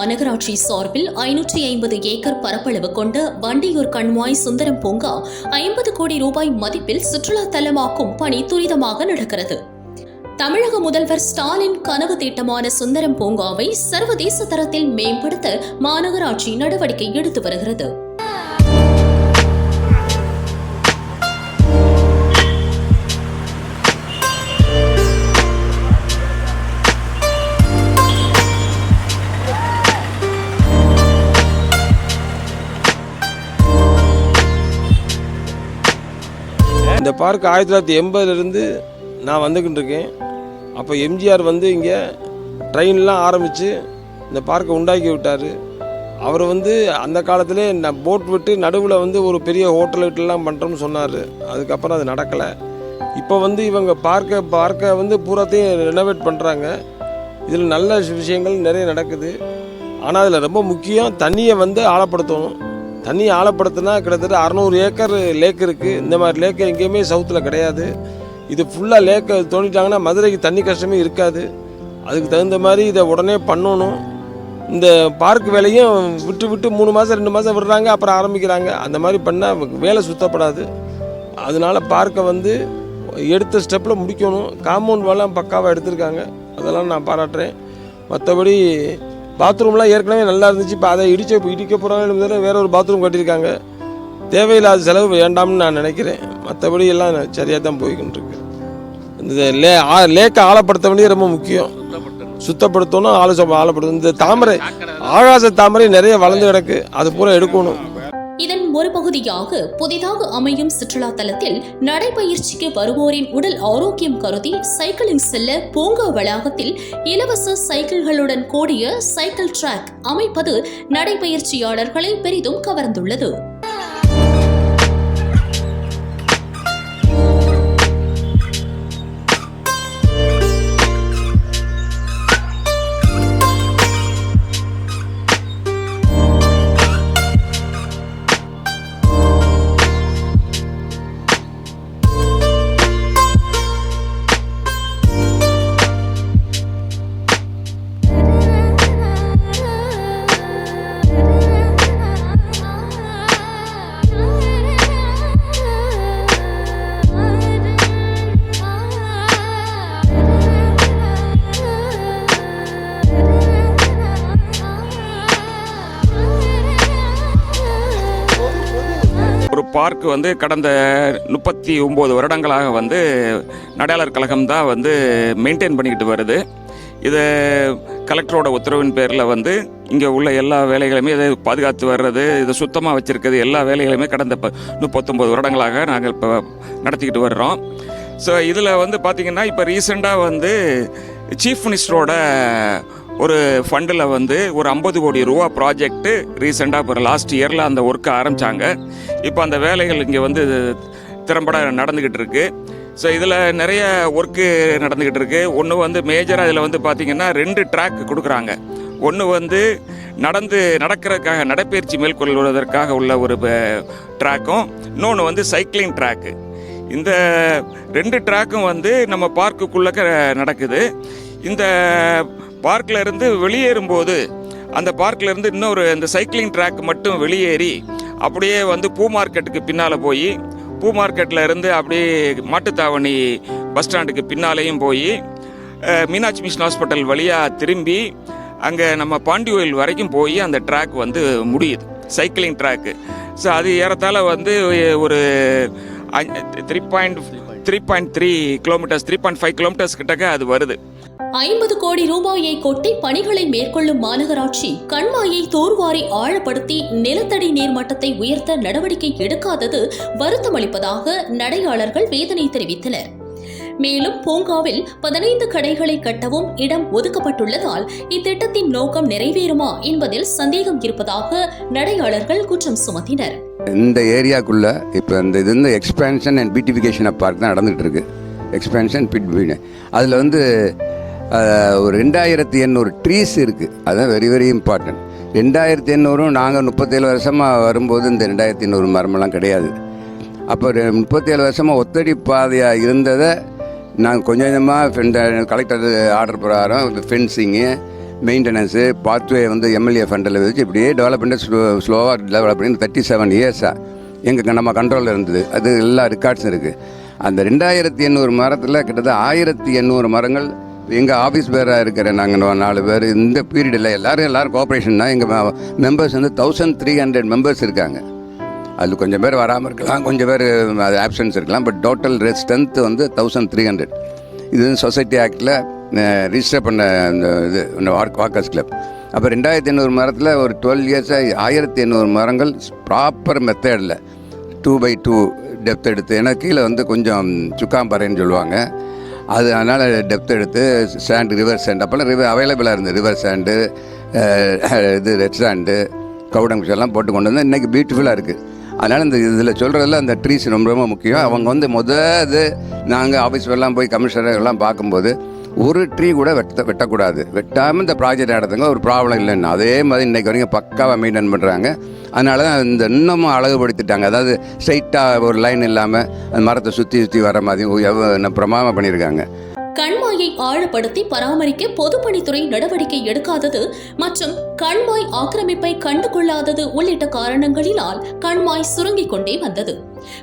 மாநகராட்சி சார்பில் ஐநூற்றி ஐம்பது ஏக்கர் பரப்பளவு கொண்ட வண்டியூர் கண்மாய் சுந்தரம் பூங்கா ஐம்பது கோடி ரூபாய் மதிப்பில் சுற்றுலா தலமாக்கும் பணி துரிதமாக நடக்கிறது. தமிழக முதல்வர் ஸ்டாலின் கனவு திட்டமான சுந்தரம் பூங்காவை சர்வதேச தரத்தில் மேம்படுத்த மாநகராட்சி நடவடிக்கை எடுத்து வருகிறது. இந்த பார்க் ஆயிரத்தி தொள்ளாயிரத்தி எண்பதுலேருந்து நான் வந்துக்கிட்டு இருக்கேன் அப்போ எம்ஜிஆர் வந்து இங்கே ட்ரெயின்லாம் ஆரம்பித்து இந்த பார்க்கை உண்டாக்கி விட்டார். அவர் வந்து அந்த காலத்திலே நான் போட் விட்டு நடுவில் வந்து ஒரு பெரிய ஹோட்டல் விட்டுலாம் பண்ணுறோம்னு சொன்னார். அதுக்கப்புறம் அது நடக்கலை. இப்போ வந்து இவங்க பார்க்க பார்க்கை வந்து பூராத்தையும் ரெனோவேட் பண்ணுறாங்க இதில் நல்ல விஷயங்கள் நிறைய நடக்குது. ஆனால் அதில் ரொம்ப முக்கியம் தண்ணியை வந்து ஆழப்படுத்தணும். தண்ணியை ஆழப்படுத்தினா கிட்டத்தட்ட அறநூறு ஏக்கர் லேக் இருக்குது இந்த மாதிரி லேக்கு எங்கேயுமே சவுத்தில் கிடையாது. இது ஃபுல்லாக லேக்கை தோண்டிட்டாங்கன்னா மதுரைக்கு தண்ணி கஷ்டமே இருக்காது. அதுக்கு தகுந்த மாதிரி இதை உடனே பண்ணணும். இந்த பார்க் வேலையும் விட்டு விட்டு மூணு மாதம் ரெண்டு மாதம் விடுறாங்க அப்புறம் ஆரம்பிக்கிறாங்க. அந்த மாதிரி பண்ணால் வேலை சுத்தப்படாது. அதனால பார்க்கை வந்து எடுத்த ஸ்டெப்பில் முடிக்கணும். காம்பவுண்ட் வேலாம் பக்காவாக எடுத்திருக்காங்க. அதெல்லாம் நான் பாராட்டுறேன். மற்றபடி பாத்ரூம்லாம் ஏற்கனவே நல்லா இருந்துச்சு. இப்போ அதை இடிச்ச இடிக்க போகிறாங்க வேற ஒரு பாத்ரூம் கட்டியிருக்காங்க. தேவையில்லாத செலவு வேண்டாம்னு நான் நினைக்கிறேன். மற்றபடி எல்லாம் சரியாக தான் போய்கிட்டு இருக்கு இந்த லே ஆ- லேக்கை ஆழப்படுத்த வேண்டியது ரொம்ப முக்கியம். சுத்தப்படுத்தணும் ஆலோசனை ஆழப்படுத்தணும் இந்த தாமரை ஆகாச தாமரை நிறைய வளர்ந்து கிடக்கு. அது பூரா எடுக்கணும். இதன் ஒரு பகுதியாக புதிதாக அமையும் சுற்றுலா தலத்தில் நடைபயிற்சிக்கு வருவோரின் உடல் ஆரோக்கியம் கருதி சைக்கிளிங் செல்ல பூங்கா வளாகத்தில் இலவச சைக்கிள்களுடன் கூடிய சைக்கிள் டிராக் அமைப்பது நடைபயிற்சியாளர்களை பெரிதும் கவர்ந்துள்ளது. பார்க் வந்து கடந்த முப்பத்தி ஒம்பது வருடங்களாக வந்து நடையாளர் கழகம் தான் வந்து மெயின்டைன் பண்ணிக்கிட்டு வருது. இது கலெக்டரோட உத்தரவின் பேரில் வந்து இங்கே உள்ள எல்லா வேலைகளையுமே இதை பாதுகாத்து வர்றது இதை சுத்தமாக வச்சுருக்கிறது எல்லா வேலைகளையுமே கடந்த ப முப்பத்தொம்பது வருடங்களாக நாங்கள் இப்போ நடத்திக்கிட்டு வர்றோம். ஸோ இதில் வந்து பார்த்திங்கன்னா இப்போ ரீசெண்டாக வந்து சீஃப் மினிஸ்டரோட ஒரு ஃபண்டில் வந்து ஒரு ஐம்பது கோடி ரூபா ப்ராஜெக்ட்டு ரீசெண்டாக இப்போ லாஸ்ட் இயரில் அந்த ஒர்க்கை ஆரம்பித்தாங்க இப்போ அந்த வேலைகள் இங்கே வந்து திறம்பட நடந்துக்கிட்டு இருக்குது ஸோ இதில் நிறைய ஒர்க்கு நடந்துக்கிட்டு இருக்குது ஒன்று வந்து மேஜராக இதில் வந்து பார்த்திங்கன்னா ரெண்டு ட்ராக் கொடுக்குறாங்க. ஒன்று வந்து நடந்து நடக்கிறதுக்காக நடைப்பயிற்சி மேற்கொள்வதற்காக உள்ள ஒரு ட்ராக்கும் இன்னொன்று வந்து சைக்கிளிங் ட்ராக்கு இந்த ரெண்டு ட்ராக்கும் வந்து நம்ம பார்க்குக்குள்ளக்க நடக்குது. இந்த பார்க்கில் இருந்து வெளியேறும்போது அந்த பார்க்கில் இருந்து இன்னொரு இந்த சைக்கிளிங் ட்ராக் மட்டும் வெளியேறி அப்படியே வந்து பூ மார்க்கெட்டுக்கு பின்னால் போய் பூ மார்க்கெட்டில் இருந்து அப்படியே மாட்டுத்தாவணி பஸ் ஸ்டாண்டுக்கு பின்னாலேயும் போய் மீனாட்சி மிஷன் ஹாஸ்பிட்டல் வழியாக திரும்பி அங்கே நம்ம பாண்டிகோயில் வரைக்கும் போய் அந்த ட்ராக் வந்து முடியுது. சைக்கிளிங் ட்ராக்கு ஸோ அது ஏறத்தாழ வந்து ஒரு three point three point three kilometres three point five kilometres கிட்டக்க அது வருது. ஐம்பது கோடி ரூபாயை கொட்டி பணிகளை மேற்கொள்ளும் மாநகராட்சி கண்மாயை தூர்வாரி ஆழப்படுத்தி நிலத்தடி நீர்மட்டத்தை உயர்த்த நடவடிக்கை எடுக்காதது வருத்தமளிப்பதாக நடையாளர்கள் வேதனை தெரிவித்தனர். மேலும் பூங்காவில் பதினைந்து கடைகளை கட்டவும் இடம் ஒதுக்கப்பட்டுள்ளதால் இத்திட்டத்தின் நோக்கம் நிறைவேறுமா என்பதில் சந்தேகம் இருப்பதாக நடையாளர்கள் குற்றம் சுமத்தினர். இந்த ஏரியாக்குள்ள இப்போ இந்த இது இந்த எக்ஸ்பேன்ஷன் அண்ட் பியூட்டிஃபிகேஷன் பார்க் தான் நடந்துகிட்டு இருக்கு. எக்ஸ்பேன்ஷன் பிட் அதில் வந்து ஒரு ரெண்டாயிரத்தி எண்ணூறு ட்ரீஸ் இருக்குது அதுதான் வெரி வெரி இம்பார்ட்டன்ட் ரெண்டாயிரத்தி எண்ணூறும் நாங்கள் முப்பத்தேழு வருஷமாக வரும்போது இந்த ரெண்டாயிரத்தி எண்ணூறு மரமெல்லாம் கிடையாது. அப்போ முப்பத்தேழு வருஷமாக ஒத்தடி பாதையாக இருந்ததை நாங்கள் கொஞ்சம் கொஞ்சமாக கலெக்டர் ஆர்டர் பிரகாரம் ஃபென்சிங்கு மெயின்டெனன்ஸு பாத்வே வந்து எம்எல்ஏ ஃபண்டில் வச்சு இப்படியே டெவலப் ஸ்லோ ஸ்லோவாக டெவலப் பண்ணி தேர்ட்டி செவன் இயர்ஸாக எங்கள் நம்ம கண்ட்ரோலில் இருந்தது. அது எல்லா ரெக்கார்ட்ஸும் இருக்குது அந்த ரெண்டாயிரத்தி எண்ணூறு மரத்தில் கிட்டத்தட்ட ஆயிரத்தி எண்ணூறு மரங்கள் எங்கள் ஆஃபீஸ் பேராக இருக்கிற நாங்கள் நாலு பேர். இந்த பீரியடில் எல்லாரும் எல்லோரும் கோஆப்ரேஷன் தான் எங்கள் மெம்பர்ஸ் வந்து தௌசண்ட் த்ரீ ஹண்ட்ரட் மெம்பர்ஸ் இருக்காங்க. அது கொஞ்சம் பேர் வராமல் இருக்கலாம் கொஞ்சம் பேர் அது ஆப்சன்ஸ் இருக்கலாம் பட் டோட்டல் ஸ்ட்ரென்த் வந்து தௌசண்ட் த்ரீ ஹண்ட்ரட் இது வந்து சொசைட்டி ஆக்டில் ரிஜிஸ்டர் பண்ண அந்த இது வாக்கர்ஸ் கிளப் அப்போ ரெண்டாயிரத்தி எண்ணூறு மரத்தில் ஒரு டுவெல் இயர்ஸாக ஆயிரத்தி எண்ணூறு மரங்கள் ப்ராப்பர் மெத்தடில் டூ பை டூ டெப்த் எடுத்து ஏன்னா கீழே வந்து கொஞ்சம் சுக்காம்பறைன்னு சொல்லுவாங்க. அது அதனால் டெப்த் எடுத்து சாண்ட் ரிவர் சாண்ட் அப்போல்லாம் ரிவர் அவைலபிளாக இருந்தது. ரிவர் சாண்டு இது ரெட் சாண்டு கவுடங் எல்லாம் போட்டு கொண்டு வந்து இன்றைக்கி பியூட்டிஃபுல்லாக இருக்குது அதனால் இந்த இதில் சொல்கிறதுல அந்த ட்ரீஸ் ரொம்ப ரொம்ப முக்கியம். அவங்க வந்து முத இது நாங்கள் ஆஃபீஸ் எல்லாம் போய் கமிஷனர் எல்லாம் பார்க்கும்போது ஒரு ட்ரீ கூட வெட்ட வெட்டக்கூடாது. வெட்டாமல் இந்த ப்ராஜெக்ட் நடத்துங்க ஒரு ப்ராப்ளம் இல்லைன்னு. அதே மாதிரி இன்றைக்கி வரைக்கும் பக்காவாக மெயின்டைன் பண்ணுறாங்க அதனால தான் இந்த இன்னமும் அழகுபடுத்திட்டாங்க. அதாவது ஸ்ட்ரைட்டாக ஒரு லைன் இல்லாமல் அந்த மரத்தை சுற்றி சுற்றி வர மாதிரி எவ்வளோ பண்ணியிருக்காங்க. கண்மாயை ஆழப்படுத்தி பராமரிக்க பொதுப்பணித்துறை நடவடிக்கை எடுக்காதது மற்றும் கண்மாய் ஆக்கிரமிப்பை கண்டுகொள்ளாதது உள்ளிட்ட காரணங்களினால் கண்மாய் சுருங்கிக் கொண்டே வந்தது.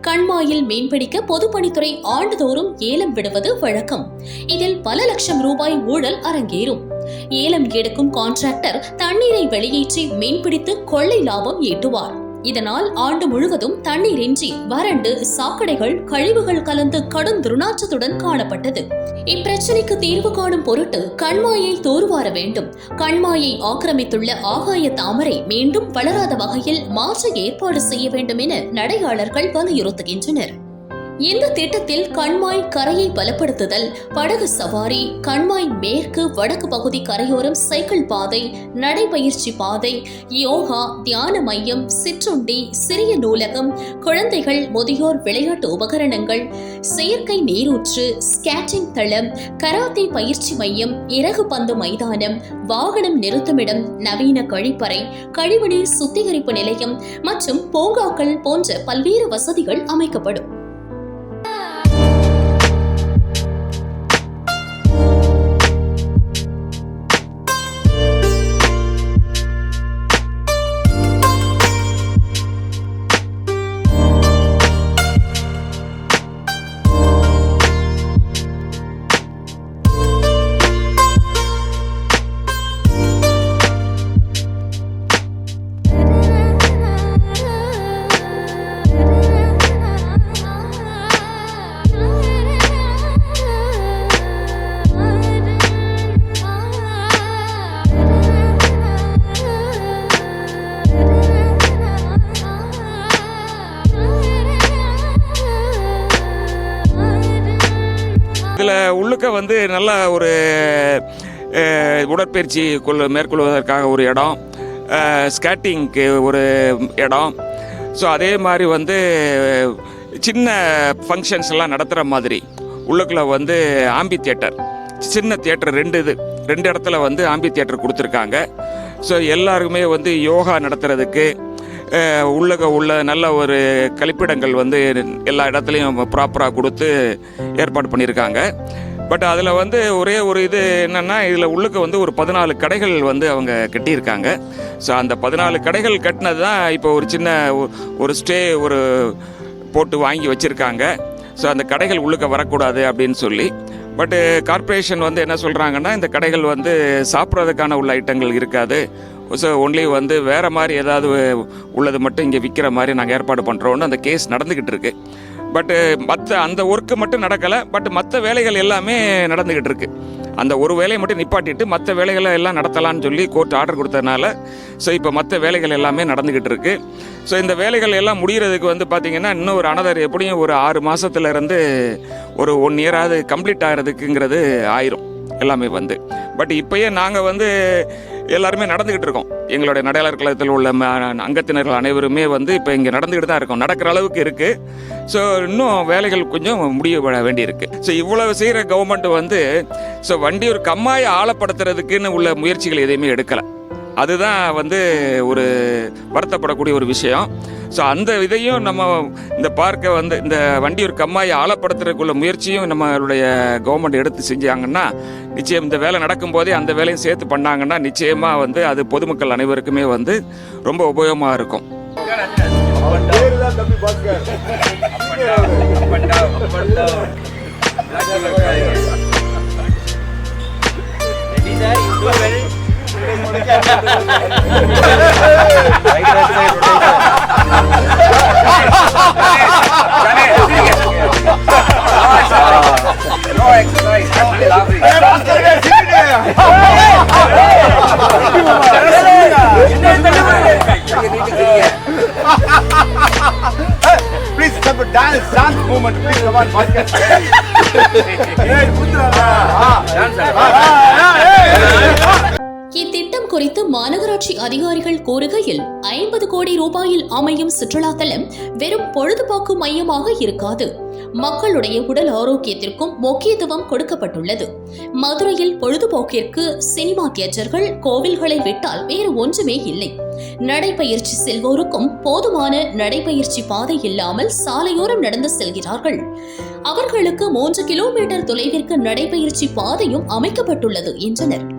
கண்மாயில் மீன்பிடிக்க பொதுப்பணித்துறை ஆண்டுதோறும் ஏலம் விடுவது வழக்கம். இதில் பல லட்சம் ரூபாய் ஊழல் அரங்கேறும். ஏலம் எடுக்கும் கான்ட்ராக்டர் தண்ணீரை வெளியேற்றி மீன்பிடித்து கொள்ளை லாபம் ஈட்டுவார். இதனால் ஆண்டு முழுவதும் தண்ணீரின்றி வறண்டு சாக்கடைகள் கழிவுகள் கலந்து கடும் துர்நாற்றத்துடன் காணப்பட்டது. இப்பிரச்சனைக்கு தீர்வு காணும் பொருட்டு கண்மாயை தூர்வார வேண்டும். கண்மாயை ஆக்கிரமித்துள்ள ஆகாய தாமரை மீண்டும் வளராத வகையில் மாற்ற ஏற்பாடு செய்ய வேண்டும் என நடையாளர்கள் வலியுறுத்துகின்றனர். இந்த திட்டத்தில் கண்மாய் கரையை பலப்படுத்துதல் படகு சவாரி கண்மாய் மேற்கு வடக்கு பகுதி கரையோரம் சைக்கிள் பாதை நடைபயிற்சி பாதை யோகா தியான மையம் சிற்றுண்டி சிறிய நூலகம் குழந்தைகள் முதியோர் விளையாட்டு உபகரணங்கள் செயற்கை நீரூற்று ஸ்கேட்டிங் தளம் கராத்தே பயிற்சி மையம் இறகு பந்து மைதானம் வாகனம் நிறுத்துமிடம் நவீன கழிப்பறை கழிவுநீர் சுத்திகரிப்பு நிலையம் மற்றும் பூங்காக்கள் போன்ற பல்வேறு வசதிகள் அமைக்கப்படும். உள்ளுக்க வந்து நல்ல ஒரு உடற்பயிற்சி கொள் மேற்கொள்வதற்காக ஒரு இடம் ஸ்கேட்டிங்க்கு ஒரு இடம். ஸோ அதே மாதிரி வந்து சின்ன ஃபங்க்ஷன்ஸ் எல்லாம் நடத்துகிற மாதிரி. உள்ளுக்குள்ள வந்து ஆம்பி தியேட்டர் சின்ன தியேட்டர் ரெண்டு இது. ரெண்டு இடத்துல வந்து ஆம்பி தியேட்டர் கொடுத்துருக்காங்க. ஸோ எல்லாருக்குமே வந்து யோகா நடத்துறதுக்கு அஹ், உள்ளக உள்ள நல்ல ஒரு கழிப்பிடங்கள் வந்து எல்லா இடத்துலையும் ப்ராப்பராக கொடுத்து ஏற்பாடு பண்ணியிருக்காங்க. பட் அதில் வந்து ஒரே ஒரு இது என்னென்னா இதில் உள்ளுக்கு வந்து ஒரு பதினாலு கடைகள் வந்து அவங்க கட்டியிருக்காங்க. ஸோ அந்த பதினாலு கடைகள் கட்டினது தான் இப்போ ஒரு சின்ன ஒரு ஸ்டே ஒரு போட்டு வாங்கி வச்சுருக்காங்க. ஸோ அந்த கடைகள் உள்ளுக்க வரக்கூடாது அப்படின்னு சொல்லி. பட்டு கார்ப்பரேஷன் வந்து என்ன சொல்கிறாங்கன்னா இந்த கடைகள் வந்து சாப்பிட்றதுக்கான உள்ள ஐட்டங்கள் இருக்காது. ஸோ ஒன்லி வந்து வேறு மாதிரி ஏதாவது உள்ளது மட்டும் இங்கே விற்கிற மாதிரி நாங்கள் ஏற்பாடு பண்ணுறோன்னு அந்த கேஸ் நடந்துக்கிட்டு இருக்கு. பட்டு மற்ற அந்த ஒர்க்கு மட்டும் நடக்கலை. பட் மற்ற வேலைகள் எல்லாமே நடந்துக்கிட்டு இருக்கு. அந்த ஒரு வேலையை மட்டும் நிப்பாட்டிட்டு மற்ற வேலைகளை எல்லாம் நடத்தலாம்னு சொல்லி கோர்ட் ஆர்டர் கொடுத்ததுனால ஸோ இப்போ மற்ற வேலைகள் எல்லாமே நடந்துக்கிட்டு இருக்கு. ஸோ இந்த வேலைகள் எல்லாம் முடிகிறதுக்கு வந்து பார்த்திங்கன்னா இன்னும் ஒரு அனதர் எப்படியும் ஒரு ஆறு மாதத்துலேருந்து ஒரு ஒன் இயராவது கம்ப்ளீட் ஆகிறதுக்குங்கிறது ஆயிரும். எல்லாமே வந்து. பட் இப்போயே நாங்கள் வந்து எல்லாருமே நடந்துக்கிட்டு இருக்கோம். எங்களுடைய நடையாளர் கழகத்தில் உள்ள அங்கத்தினர்கள் அனைவருமே வந்து இப்போ இங்கே நடந்துக்கிட்டு தான் இருக்கோம். நடக்கிற அளவுக்கு இருக்குது ஸோ இன்னும் வேலைகள் கொஞ்சம் முடிய வேண்டியிருக்கு. ஸோ இவ்வளவு செய்கிற கவர்மெண்ட் வந்து ஸோ வண்டி ஒரு கம்மாயை ஆழப்படுத்துறதுக்குன்னு உள்ள முயற்சிகள் எதையுமே எடுக்கலை. அதுதான் வந்து ஒரு வருத்தப்படக்கூடிய ஒரு விஷயம். ஸோ அந்த இதையும் நம்ம இந்த பார்க்கை வந்து இந்த வண்டியூர் கம்மாயை ஆழப்படுத்துறதுக்குள்ள முயற்சியும் நம்மளுடைய கவர்மெண்ட் எடுத்து செஞ்சாங்கன்னா நிச்சயம் இந்த வேலை நடக்கும்போதே அந்த வேலையும் சேர்த்து பண்ணாங்கன்னா நிச்சயமாக வந்து அது பொதுமக்கள் அனைவருக்குமே வந்து ரொம்ப உபயோகமாக இருக்கும். ப்ளீஸ் நம்ம டான்ஸ் டான்ஸ் மூமெண்ட் ப்ளீஸ் நம்ம பாஸ்கெட் ஏய் புத்ரா ஆ டான்ஸ் ஆ திட்டம் குறித்து மாநகராட்சி அதிகாரிகள் கூறுகையில் ஐம்பது கோடி ரூபாயில் அமையும் சுற்றுலா தலம் வெறும் பொழுதுபோக்கு மையமாக இருக்காது. மக்களுடைய உடல் ஆரோக்கியத்திற்கும் முக்கியத்துவம் கொடுக்கப்பட்டுள்ளது. மதுரையில் பொழுதுபோக்கிற்கு சினிமா தியேட்டர்கள் கோவில்களை விட்டால் வேறு ஒன்றுமே இல்லை. நடைபயிற்சி செல்வோருக்கும் போதுமான நடைபயிற்சி பாதை இல்லாமல் சாலையோரம் நடந்து செல்கிறார்கள். அவர்களுக்கு மூன்று கிலோமீட்டர் தொலைவிற்கு நடைபயிற்சி பாதையும் அமைக்கப்பட்டுள்ளது என்றனர்.